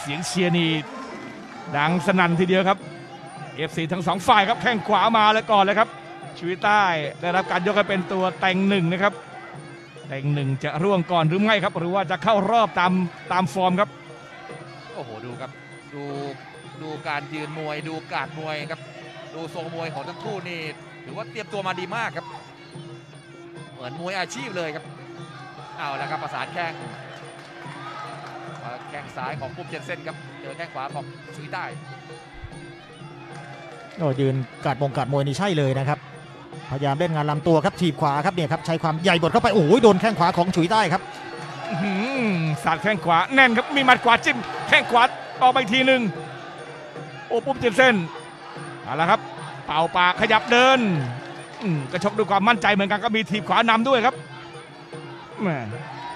เสียงเชียร์นี่ดังสนั่นทีเดียวครับ FC ทั้งสองฝ่ายครับแข้งขวามาแล้วก่อนเลยครับชีวิตใต้ได้รับการยกให้เป็นตัวแต่งหนึ่งนะครับ แต่งหนึ่งจะร่วงก่อนหรือไม่ครับ หรือว่าจะเข้ารอบตามตามฟอร์มครับ โอ้โหดูครับ ดูดูการยืนมวย ดูการมวยครับ ดูทรงมวยของทั้งคู่นี่ถือว่าเตรียมตัวมาดีมากครับ เหมือนมวยอาชีพเลยครับ เอาและครับประสานแข้ง แข้งซ้ายของปุ๊บเจนเซ่นครับเจอแข้งขวาของชุยใต้ก็ยืนกัดมงกัดมวยนี่ใช่เลยนะครับ พยายามเล่นงานลำตัวครับถีบขวาครับเนี่ยครับใช้ความใหญ่บดเข้าไปโอ้ยโดนแข้งขวาของฉุยใต้ครับอื้อหือสาดแข้งขวาแน่นครับมีหมัดขวาจิ้มแข้งขวาออกไปอีกทีหนึ่งโอ้ปุ๊บเจนเซนเอาละครับ เป่าปากขยับเดินอืมกระชกด้วยความมั่นใจเหมือนกันก็มีทีบขวานำด้วยครับแหม่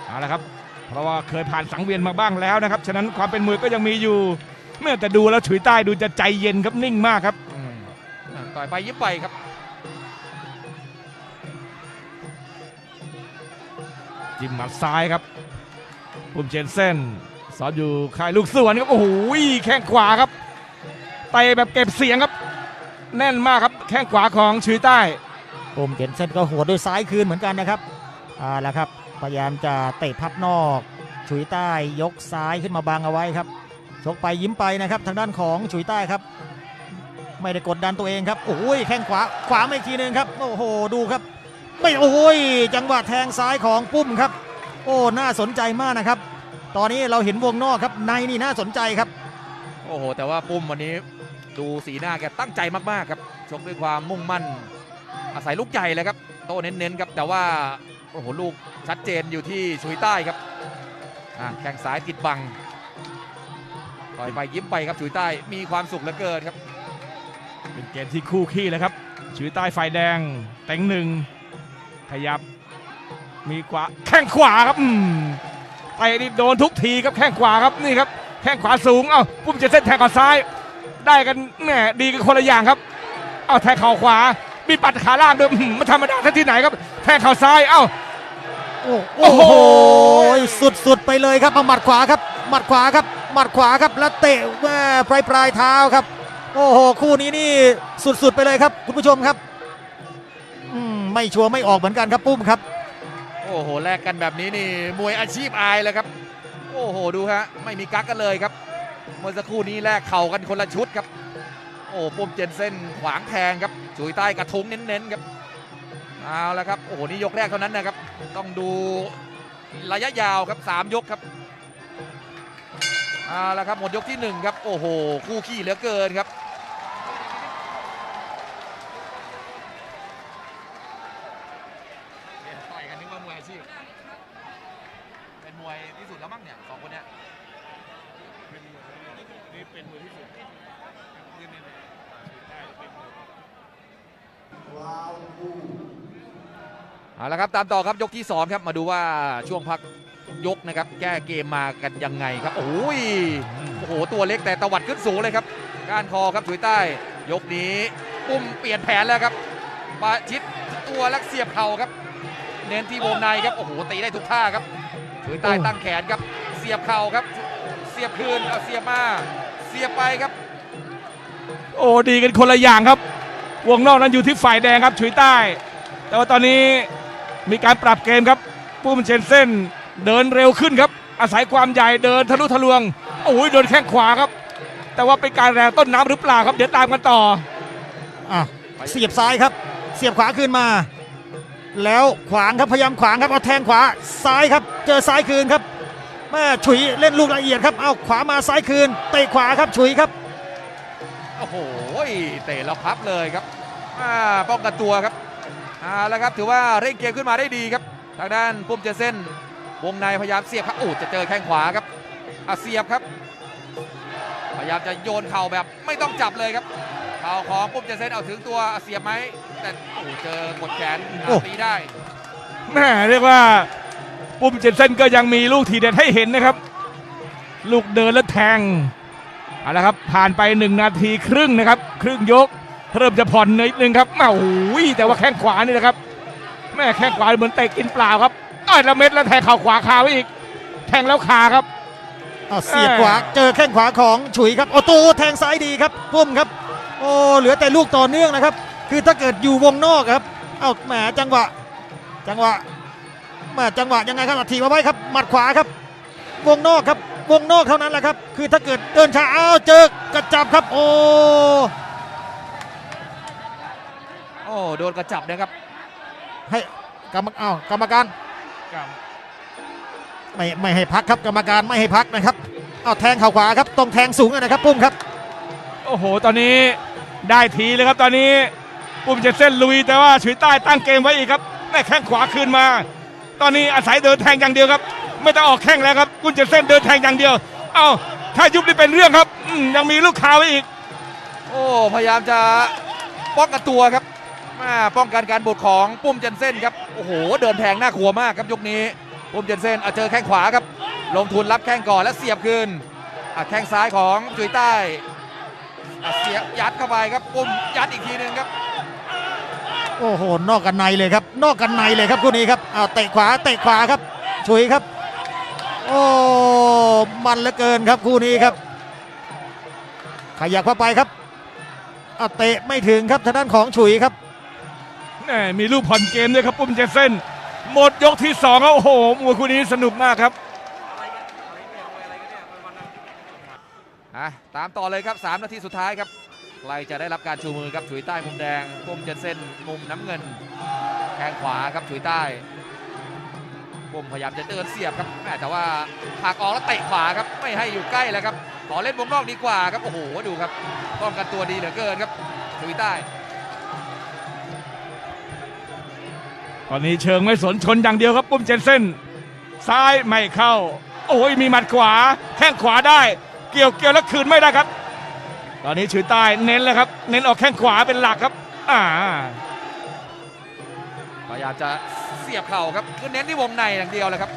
เอาละครับ เพราะว่าเคยผ่านสังเวียนมาบ้างแล้วนะครับ ฉะนั้นความเป็นมวยก็ยังมีอยู่เมื่อแต่ดูแล้วฉุยใต้ดูจะใจเย็นครับนิ่งมากครับอืมอะต่อยไปยิ้มไปครับ จิ้มหมัดซ้ายครับปุ่มเจนเซนสอนอยู่ค่ายลูกสวนครับ โอ้โหแข้งขวาครับเตะแบบเก็บเสียงครับ แน่นมากครับแข้งขวาของชุยใต้โอมเจนเซนก็หัวดด้วยซ้ายคืนเหมือนกันนะครับอ่าแล้วครับ พยายามจะเตะพับนอก ฉุยใต้ยกซ้ายขึ้นมาบังเอาไว้ครับ ชกไปยิ้มไปนะครับ ทางด้านของฉุยใต้ครับ ไม่ได้กดดันตัวเองครับโอ้ยแข้งขวาขวามาอีกทีหนึงครับโอ้โหดูครับ ไม่โอ้ยจังหวะแทงซ้ายของปุ้มครับ โอ้น่าสนใจมากนะครับ ตอนนี้เราเห็นวงนอกครับในนี่น่าสนใจครับ โอ้โห แต่ว่าปุ้มวันนี้ดูสีหน้าแกตั้งใจมากๆครับชกด้วยความมุ่งมั่น อาศัยลูกใหญ่เลยครับ โต้เน้นๆครับแต่ว่าโอ้โหลูกชัดเจนอยู่ที่ชุยใต้ครับแข้งซ้ายติดบังต่อยไปยิ้มไปครับชุยใต้มีความสุขเหลือเกินครับ เป็นเกมที่คู่ขี้เลยครับชุยใต้ไฟแดงแต่งหนึ่งขยับ มีขวาแข้งขวาครับไปนี่โดนทุกทีครับแข้งขวาครับนี่ครับแข้งขวาสูงเอ้าปุ่มจนเซนแทงเข่าซ้าย ได้กันแหมดีกันคนละอย่างครับ เอาแทงเข่าขวา มีปัดขาล่างด้วยอื้อหือมันธรรมดาท่ที่ไหนครับ แทงเข่าซ้าย เอ้า โอ้โอ้โหโหสุดๆไปเลยครับเอาหมัดขวาครับ หมัดขวาครับ หมัดขวาครับ แล้วเตะแม่ปลายปลายเท้าครับ โอ้โห คู่นี้นี่สุดๆไปเลยครับ คุณผู้ชมครับอืมไม่ชัวร์ไม่ออกเหมือนกันครับ ปุ้มครับ โอ้โห แลกกันแบบนี้นี่ มวยอาชีพอายเลยครับ โอ้โห ดูฮะ ไม่มีกักกันเลยครับ เมื่อสักครู่นี้แลกเข่ากันคนละชุดครับ โอ้ปุ้มเจนเส้นขวางแทงครับจุยใต้กระทุ้งเน้นๆครับเอาละครับโอ้โหนี่ยกแรกเท่านั้นนะครับ ต้องดูระยะยาวครับสามยกครับเอาละครับหมดยกที่หนึ่งครับโอ้โหคู่ขี้เหลือเกินครับต่อยกันนึกว่ามวยอาชีพเป็นมวยที่สุดแล้วมั้งเนี่ยสองคนเนี้ยนี่เป็นมือที่สุด เอาละครับตามต่อครับยกที่ 2 ครับมาดูว่าช่วงพักยกนะครับ แก้เกมมากันยังไงครับ โอ้ยโอ้โหตัวเล็กแต่ตวัดขึ้นสูงเลยครับก้านคอครับถุยใต้ ยกนี้ปุ้มเปลี่ยนแผนแล้วครับประชิดตัวแลักเสียบเข่าครับ เน้นที่วงในครับโอ้โหตีได้ทุกท่าครับถุยใต้ตั้งแขนครับ เสียบเข่าครับ เสียบคืนเอาเสียบมา เสียบไปครับ โอ้ดีกันคนละอย่างครับ วงนอกนั้นอยู่ที่ฝ่ายแดงครับฉุยใต้ แต่ว่าตอนนี้มีการปรับเกมครับปุ้มเชนเซ่นเดินเร็วขึ้นครับ อาศัยความใหญ่เดินทะลุทะลวงโอ้ยโดนแข้งขวาครับ แต่ว่าเป็นการแรงต้นน้ำหรือเปล่าครับ เดี๋ยวตามกันต่ออะเสียบซ้ายครับ เสียบขวาคืนมา แล้วขวางครับพยายามขวางครับเอาแทงขวาซ้ายครับ เจอซ้ายคืนครับแม่ฉุยเล่นลูกละเอียดครับเอาขวามาซ้ายคืนเตะขวาครับฉุยครับโอ้โหเตะแล้วพับเลยครับอ่า ป้องกันตัวครับเอาแล้วครับถือว่าเร่งเกมขึ้นมาได้ดีครับ ทางด้านปุ้มเจเส้นวงในพยายามเสียบครับโอ้จะเจอแข้งขวาครับอะเสียบครับ พยายามจะโยนเข่าแบบไม่ต้องจับเลยครับเข่าของปุ้มเจเส้นเอาถึงตัวเสียบไหมแต่โอ้เจอกดแขนตีได้แม่เรียกว่าปุ้มเจนเซนก็ยังมีลูกทีเด็ดให้เห็นนะครับ ลูกเดินและแทงเอาละครับผ่านไปหนึ่งนาทีครึ่งนะครับ ครึ่งยก เริ่มจะผ่อนนิดนึงครับแม่โอ้โหแต่ว่าแข้งขวานี่นะครับ แม่แข้งขวาเหมือนเตะกินเปล่าครับอ้าวแล้วเม็ดแล้วแทงเข่าขวาคาไว้อีก แทงแล้วคาครับเอาเสียบขวาเจอแข้งขวาของฉุยครับโอ้โตแทงซ้ายดีครับพุ่มครับ โอ้เหลือแต่ลูกต่อเนื่องนะครับ คือถ้าเกิดอยู่วงนอกครับเอ้าแหมจังหวะ จังหวะแหมจังหวะยังไงครับถีบมาไว้ครับหมัดขวาครับ วงนอกครับวงนอกเท่านั้นแหละครับ คือถ้าเกิดเดินช้าอ้าวเจอกระจับครับ โอ้โอ้โดนกระจับนะครับให้กรรมอ้าวกรรมการไม่ไม่ให้พักครับกรรมการไม่ให้พักนะครับเอาแทงเข่าขวาครับต้องแทงสูงนะครับปุ้มครับ โอ้โห ตอนนี้ได้ทีเลยครับตอนนี้ปุ่มเจ็ดเส้นลุยแต่ว่าฉุยใต้ตั้งเกมไว้อีกครับได้แข้งขวาคืนมา ตอนนี้อาศัยเดินแทงอย่างเดียวครับ ไม่ต้องออกแข้งแล้วครับปุ่มเจ็ดเส้นเดินแทงอย่างเดียว เอ้าถ้ายุบนี่เป็นเรื่องครับอืมยังมีลูกคาไว้อีก โอ้พยายามจะป้องกันตัวครับ มาป้องกันการบดของปุ้มเจนเซ่นครับโอ้โหเดินแทงน่ากลัวมากครับยกนี้ปุ้มเจนเซ่นเอาเจอแข้งขวาครับ ลงทุนรับแข้งก่อนแล้วเสียบคืนอะแข้งซ้ายของจุยใต้อะเสียบยัดเข้าไปครับปุ้มยัดอีกทีหนึ่งครับโอ้โหนอกกันในเลยครับ นอกกันในเลยครับคู่นี้ครับเอาเตะขวาเตะขวาครับฉุยครับ โอ้มันเหลือเกินครับคู่นี้ครับ ขยับเข้าไปครับเอาเตะไม่ถึงครับทางด้านของฉุยครับ แหม่มีลูกผ่อนเกมด้วยครับปุ่มเจนเซนหมดยกที่สองแล้วโอ้โหมวยคู่นี้สนุกมากครับอะตามต่อเลยครับ 3 นาทีสุดท้ายครับใครจะได้รับการชูมือครับฉุยใต้มุมแดงปุ้มเจนเซนมุมน้ำเงินแข้งขวาครับฉุยใต้ปุ้มพยายามจะเดินเสียบครับแม่แต่ว่าผักออกแล้วเตะขวาครับไม่ให้อยู่ใกล้แล้วครับขอเล่นวงนอกดีกว่าครับโอ้โหดูครับป้องกันตัวดีเหลือเกินครับฉุยใต้ อนนี้เชิงไม่สนชนอย่างเดียวครับปุ้มเจนเซนซ้ายไม่เข้า โอ้ยมีหมัดขวา แข้งขวาได้ เกี่ยวเกี่ยวแล้วคืนไม่ได้ครับ ตอนนี้ฉือใต้เน้นแล้วครับ เน้นออกแข้งขวาเป็นหลักครับ อ่าพยายามจะเสียบเข่าครับคือเน้นที่วงในอย่างเดียวเลยครับ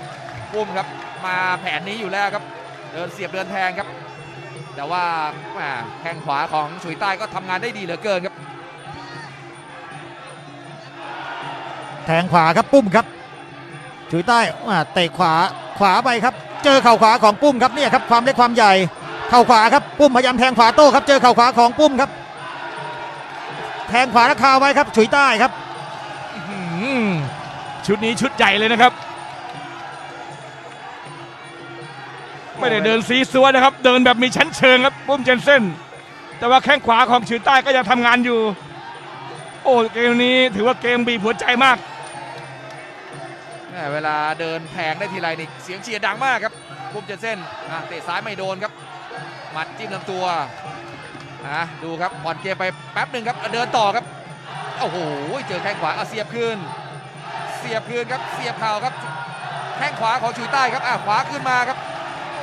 ปุ้มครับมาแผนนี้อยู่แล้วครับ เดินเสียบเดินแทงครับ แต่ว่าแข้งขวาของฉุยใต้ก็ทำงานได้ดีเหลือเกินครับ แทงขวาครับปุ้มครับฉุยใต้อ่าเตะขวาขวาไปครับ เจอเข่าขวาของปุ้มครับเนี่ยครับความเล็กความใหญ่เข่าขวาครับปุ้มพยายามแทงขวาโต้ครับเจอเข่าขวาของปุ้มครับ แทงขวาแล้วคาไว้ครับฉุยใต้ครับชุดนี้ชุดใหญ่เลยนะครับ ไม่ได้เดินซีซัวนะครับ เดินแบบมีชั้นเชิงครับปุ้มเจนเซนแต่ว่าแข้งขวาของฉือใต้ก็ยังทำงานอยู่ โอ้เกมนี้ถือว่าเกมบีบหัวใจมาก เวลาเดินแทงได้ทีไรนี่เสียงเชียร์ดังมากครับปุ้มเจนเซ่นอะเตะซ้ายไม่โดนครับหมัดจิ้มลำตัวอะดูครับผ่อนเกมไปแป๊บหนึ่งครับเดินต่อครับโอ้โหเจอแข้งขวาเอาเสียบคืน เสียบคืนครับเสียบเข่าครับ แข้งขวาของฉุยใต้ครับอะขวาขึ้นมาครับ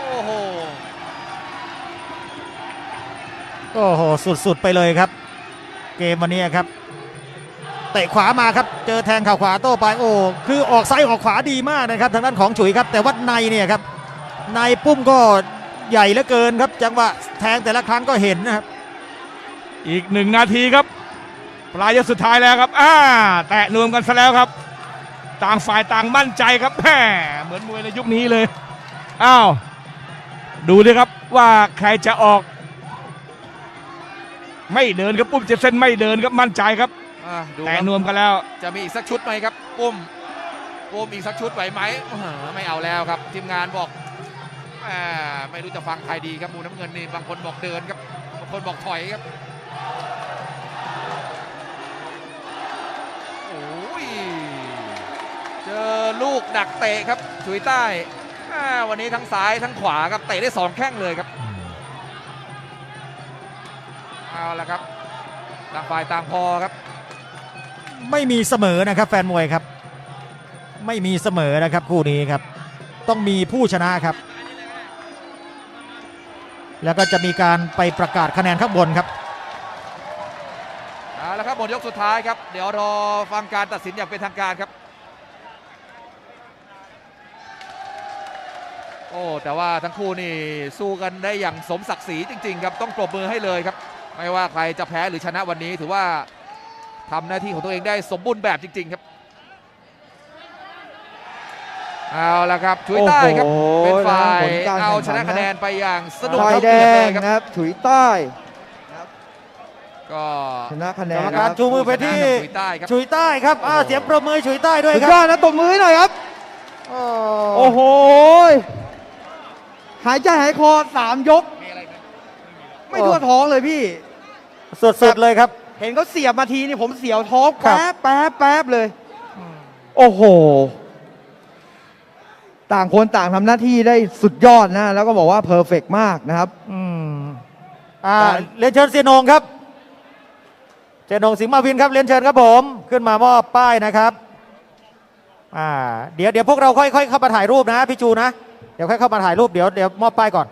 โอ้โหโอ้โหสุดๆไปเลยครับ เกมวันนี้ครับ เตะขวามาครับ เจอแทงข่าขวาโต้ไปโอ้คือออกซ้ายออกขวาดีมากนะครับทางด้านของฉุยครับ แต่ว่าในเนี่ยครับในปุ้มก็ใหญ่เหลือเกินครับ จังหวะแทงแต่ละครั้งก็เห็นนะครับ อีกหนึ่งนาทีครับ ปลายยกสุดท้ายแล้วครับอ่าแตะนวมกันซะแล้วครับ ต่างฝ่ายต่างมั่นใจครับแหมเหมือนมวยในยุคนี้เลยอ้าวดูเลยครับว่าใครจะออก ไม่เดินครับปุ้มเจดเส้นไม่เดินครับมั่นใจครับ อะดูคแต่รับนวมกันแล้ว จะมีอีกสักชุดไหมครับปุ้มปุ้มอีกสักชุดไหวไหมอื้อหือไม่เอาแล้วครับ ทีมงานบอกอ่าไม่รู้จะฟังใครดีครับมูน้ำเงินนี่บางคนบอกเดินครับบางคนบอกถอยครับโอ้ยเจอลูกดักเตะครับฉุยใต้อ่าวันนี้ทั้งซ้ายทั้งขวาครับเตะได้สองแข้งเลยครับเอาละครับต่างฝ่ายต่างพอครับ ไม่มีเสมอนะครับ แฟนมวยครับ ไม่มีเสมอนะครับคู่นี้ครับ ต้องมีผู้ชนะครับ แล้วก็จะมีการไปประกาศคะแนนข้างบนครับเอาละครับหมดยกสุดท้ายครับ เดี๋ยวรอฟังการตัดสินอย่างเป็นทางการครับ โอ้แต่ว่าทั้งคู่นี่สู้กันได้อย่างสมศักดิ์ศรีจริง ๆ ครับต้องปรบมือให้เลยครับ ไม่ว่าใครจะแพ้หรือชนะวันนี้ถือว่า ทำหน้าที่ของตัวเองได้สมบูรณ์แบบจริง ๆ ครับเอาละครับชุยใต้ครับโอ้โหเป็นฝ่ายผลการเอาชแข่งขันนะคะแนนไปอย่างสนุกฝ่ายเท่าแดเทียมเลงยครับนะครับฉุยใต้ก็ชนะคะแนกรนรมนะการครับชูมือไปที่ชุยใต้ครับฉุยใต้ครับอ่าเสียงประมือฉุยใต้ด้วยสุดคยรัอบดนะตบมือให้หน่อยครับโอ้โอ้โหหายใจหายคอสามยก ไม่ทั่วท้องเลยพี่ สุดๆเลยครับ เห็นเขาเสียบมาทีนี่ผมเสียวท้องครับ แป๊บแป๊บแป๊บเลย โอ้โห ต่างคนต่างทำหน้าที่ได้สุดยอดนะ แล้วก็บอกว่าเพอร์เฟกมากนะครับ อืมอ่าเรียนเชิญเสียโหนงครับเสียโหนงสิงห์มาวินครับเรียนเชิญครับผมขึ้นมามอบป้ายนะครับอ่าเดี๋ยวเดี๋ยวพวกเราค่อยๆเข้ามาถ่ายรูปนะพี่จูนะเดี๋ยวค่อยเข้ามาถ่ายรูปเดี๋ยวเดี๋ยวมอบป้ายก่อน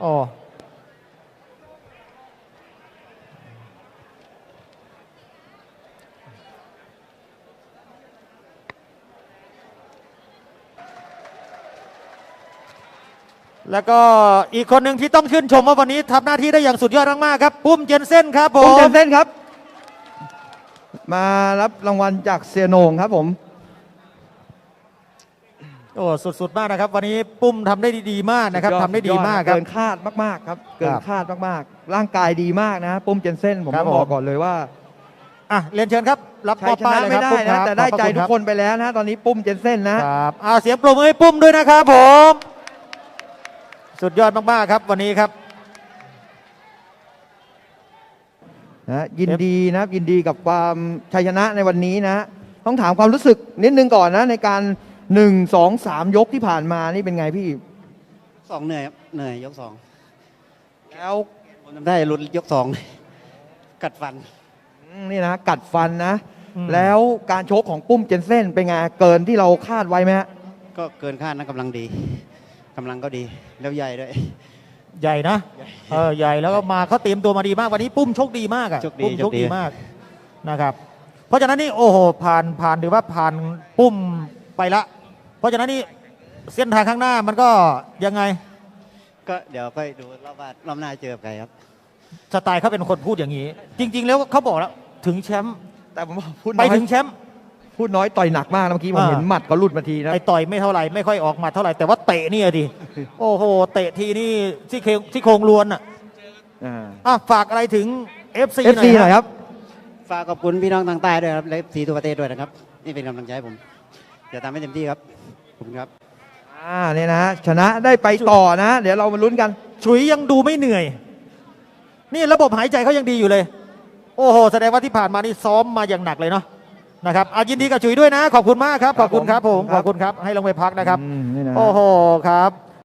โอ้ แล้วก็อีกคนหนึ่งที่ต้องชื่นชมว่าวันนี้ทำหน้าที่ได้อย่างสุดยอดมากๆครับปุ้มเจนเซ่นครับผผมมเจนเซ่นครับ มารับรางวัลจากเซียโหนงครับผม โอ้สุดๆมากนะครับ วันนี้ปุ้มทำได้ดีๆมากนะครับสุยอทำได้ดีมากครับ เกินคาดมากๆครับ เกิคนรับคาดมากๆ ร่างกายดีมากนะปุ้มเจนเซ่นผมครัต้บองบอกผมก่อนเลยว่าอะเรียนเชิญครับ รับมชัอยบชป้ายนะเลยไม่ครับได้ปุ้มคนะรับแต่ได้ขอบพระใจณทุกรับคนไปแล้วนะตอนนี้ปุ้มเจนเซ่นนะ ครับอ่าเสียงปรบมือให้ปุ้มด้วยนะครับผม สุดยอดมากๆครับวันนี้ครับนะยินดีนะครับยินดีกับความชัยชนะในวันนี้นะ ต้องถามความรู้สึกนิดนึงก่อนนะ ในการหนึ่งสองสามยกที่ผ่านมานี่เป็นไงพี่สองเหนื่อยครับเหนื่อยยกสองแล้วผมจำได้หลุดยกสองกัดฟันอืมนี่นะกัดฟันนะ อืม แล้วการชกของปุ้มเจนเซ่นเป็นไงเกินที่เราคาดไว้ไหมฮะก็เกินคาดนะกำลังดี กำลังก็ดีแล้วใหญ่ด้วย ใหญ่นะเออใหญ่แล้วก็มาเขาเตรียมตัวมาดีมากวันนี้ปุ้มโชคดีมากอะโชคดีปุ้มโชคโชคดีดี มากนะครับ เพราะฉะนั้นนี่โอ้โหผ่านผ่านถือว่าผ่านปุ้มไปละ เพราะฉะนั้นนี่เส้นทางข้างหน้ามันก็ยังไงก็เดี๋ยวค่อยดูรอบว่ารอบหน้าเจอกับใครครับ สไตล์เขาเป็นคนพูดอย่างนี้ จริง ๆ แล้วเขาบอกแล้วถึงแชมป์แต่ผมบอกพูดไปน้อยถึงแชมป์ พูดน้อยต่อยหนักมากนะเมื่อกี้ผมอ่าเห็นหมัดเขาหลุดมาทีนะไอ้ต่อยไม่เท่าไหร่ไม่ค่อยออกหมาเท่าไหร่แต่ว่าเตะนี่อะดิโอ้โหเตะทีนี่ที่โครงที่โครงลวนอะอ่าอะฝากอะไรถึง FC เอฟซีหน่อยฮะครับ ฝากขอบคุณพี่น้องทางใต้ด้วยครับและสีทุกประเทศด้วยนะครับ นี่เป็นกำลังใจให้ผมจะทำให้เต็มที่ครับขอบคุณครับอ่าเนี่ยนะชนะได้ไปต่อนะ เดี๋ยวเรามาลุ้นกัน ฉุยยังดูไม่เหนื่อย นี่ระบบหายใจเขายังดีอยู่เลย โอ้โห แสดงว่าที่ผ่านมานี่ซ้อมมาอย่างหนักเลยเนาะ นะครับอะยินดีกับฉุยด้วยนะ ขอบคุณมากครับ ขอบคุณครับผมครับขอบคุณครับ ให้ลงไปพักนะครับอืมนี่นะ โอ้โห ครับ